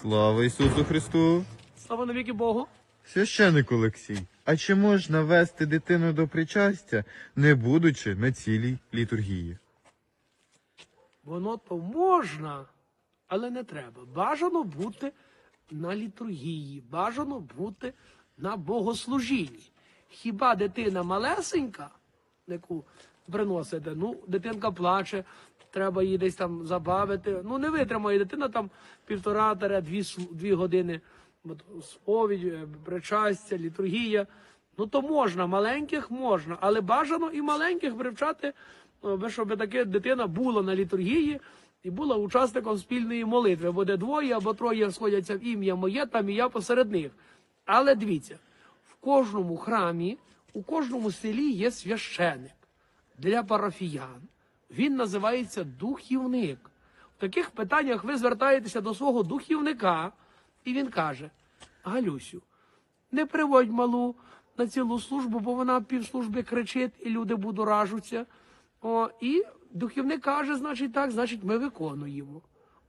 Слава Ісусу Христу! Слава навіки Богу. Священик Олексій, а чи можна вести дитину до причастя, не будучи на цілій літургії? Воно то можна, але не треба. Бажано бути на літургії, бажано бути на богослужінні. Хіба дитина малесенька, яку приносите, ну, дитинка плаче, треба її десь там забавити. Ну, не витримає дитина там півтора-дві дві години сповідь, е, причастя, літургія. Ну то можна, маленьких можна, але бажано і маленьких привчати, е, щоб таке дитина була на літургії і була учасником спільної молитви. Буде двоє або троє сходяться в ім'я моє, там і я посеред них. Але дивіться, в кожному храмі, у кожному селі є священик для парафіян. Він називається духівник. В таких питаннях ви звертаєтеся до свого духівника, і він каже: Галюсю, не приводь малу на цілу службу, бо вона півслужби кричить, і люди будоражуться. О, і духівник каже, значить так, значить, ми виконуємо.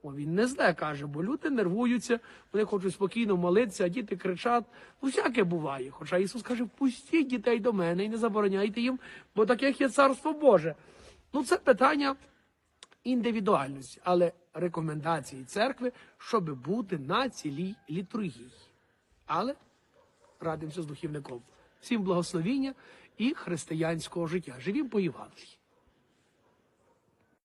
О, він не зле каже, бо люди нервуються, вони хочуть спокійно молитися, а діти кричать. Ну, всяке буває. Хоча Ісус каже, пустіть дітей до мене і не забороняйте їм, бо таких є царство Боже. Ну, це питання індивідуальності, але рекомендації церкви, щоб бути на цілій літургії. Але радимося з духівником. Всім благословіння і християнського життя. Живім по Євангелії.